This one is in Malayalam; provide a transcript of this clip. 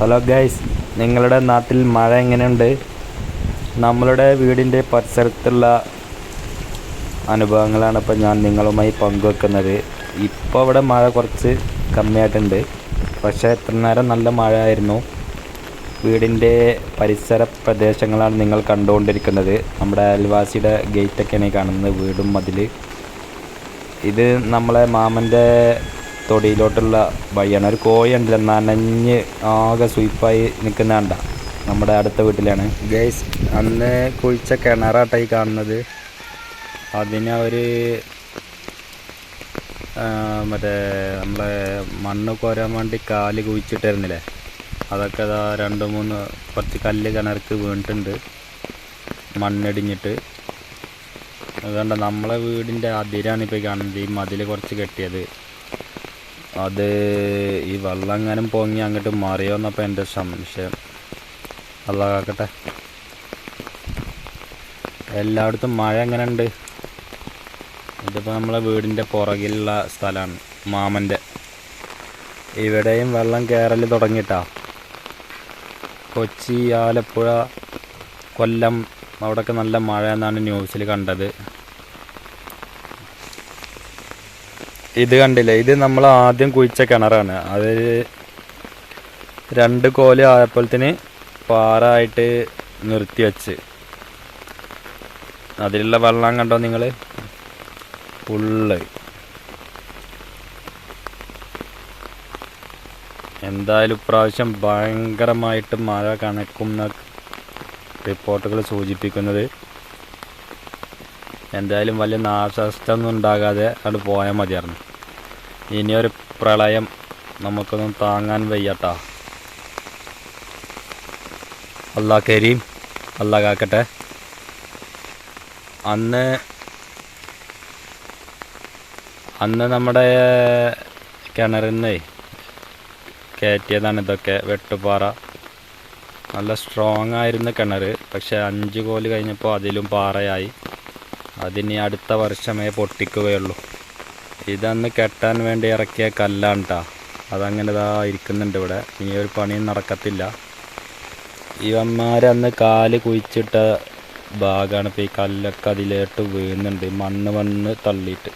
ഹലോ ഗൈസ് നിങ്ങളുടെ നാട്ടിൽ മഴ എങ്ങനെയുണ്ട്? നമ്മളുടെ വീടിന്റെ പരിസരത്തുള്ള അനുഭവങ്ങളാണ് ഇപ്പോൾ ഞാൻ നിങ്ങളുമായി പങ്കുവെക്കുന്നത്. ഇപ്പോൾ ഇവിടെ മഴ കുറച്ച് കമ്മിയായിട്ടുണ്ട്. പക്ഷേ എത്ര നേരം നല്ല മഴ ആയിരുന്നു വീടിന്റെ പരിസര പ്രദേശങ്ങളാണ് നിങ്ങൾ കണ്ടുകൊണ്ടിരിക്കുന്നത്. നമ്മുടെ അയൽവാസിയുടെ ഗേറ്റൊക്കെയാണ് ഈ കാണുന്നത് വീടും മതിൽ ഇത് നമ്മളെ മാമന്റെ തൊടിയിലോട്ടുള്ള വഴിയാണ് ഒരു കോയുണ്ട് നനഞ്ഞ് ആകെ സ്വീപ്പായി നിൽക്കുന്ന കണ്ട. നമ്മുടെ അടുത്ത വീട്ടിലാണ്. ഗൈസ് അന്ന് കുഴിച്ച കിണറാട്ടായി കാണുന്നത്. അതിന് അവർ മറ്റേ നമ്മളെ മണ്ണ് കോരാൻ വേണ്ടി കാൽ കുഴിച്ചിട്ടായിരുന്നില്ലേ അതൊക്കെ അതാ രണ്ട് മൂന്ന് കുറച്ച് കല്ല് കിണർക്ക് വീണിട്ടുണ്ട്. മണ്ണിടിഞ്ഞിട്ട്. അതുകൊണ്ട് നമ്മളെ വീടിന്റെ അതിരാണ് ഇപ്പോൾ കാണുന്നത്. ഈ മതിൽ കുറച്ച് കെട്ടിയത്. അത് ഈ വെള്ളം എങ്ങനെ പൊങ്ങി അങ്ങോട്ട് മറിയോന്നപ്പോൾ എന്റെ സംശയം. അല്ല കാക്കട്ടെ. എല്ലായിടത്തും മഴ എങ്ങനെ ഉണ്ട് ഇതിപ്പോൾ നമ്മളെ വീടിന്റെ പുറകിലുള്ള സ്ഥലമാണ് മാമന്റെ. ഇവിടെയും വെള്ളം കയറൽ തുടങ്ങിയിട്ടാ. കൊച്ചി ആലപ്പുഴ കൊല്ലം അവിടെയൊക്കെ നല്ല മഴ എന്നാണ് ന്യൂസിൽ കണ്ടത്. ഇത് കണ്ടില്ലേ? ഇത് നമ്മൾ ആദ്യം കുഴിച്ച കിണറാണ്. അത് രണ്ട് കോൽ ആയപ്പോഴത്തേന് പാറായിട്ട് നിർത്തി വെച്ച്. അതിലുള്ള വെള്ളം കണ്ടോ നിങ്ങൾ ഫുള്ള്. എന്തായാലും ഇപ്രാവശ്യം ഭയങ്കരമായിട്ട് മഴ കണക്കുന്ന റിപ്പോർട്ടുകൾ സൂചിപ്പിക്കുന്നത് എന്തായാലും വലിയ നാശനഷ്ടമൊന്നും ഉണ്ടാകാതെ അത് പോയാൽ മതിയായിരുന്നു. ഇനിയൊരു പ്രളയം നമുക്കൊന്നും താങ്ങാൻ വയ്യട്ടാ. അല്ലാ കരീം അല്ലാ കാക്കട്ടെ. അന്ന് അന്ന് നമ്മുടെ കിണറിൽ നിന്ന് കയറ്റിയതാണ് ഇതൊക്കെ വെട്ടുപാറ. നല്ല സ്ട്രോങ് ആയിരുന്ന കിണർ പക്ഷെ അഞ്ച് കോൽ കഴിഞ്ഞപ്പോൾ അതിലും പാറയായി. അതിനി അടുത്ത വർഷമേ പൊട്ടിക്കുകയുള്ളൂ. ഇതന്ന് കെട്ടാൻ വേണ്ടി ഇറക്കിയ കല്ലാണ് കേട്ടോ അതങ്ങനെ ഇതാ ഇരിക്കുന്നുണ്ട് ഇവിടെ. ഇനി ഒരു പണിയും നടക്കത്തില്ല. ഇവന്മാരന്ന് കാൽ കുഴിച്ചിട്ട ഭാഗമാണ് ഇപ്പോൾ ഈ കല്ലൊക്കെ അതിലേട്ട് വീഴുന്നുണ്ട്. മണ്ണ് വന്ന് തള്ളിയിട്ട്.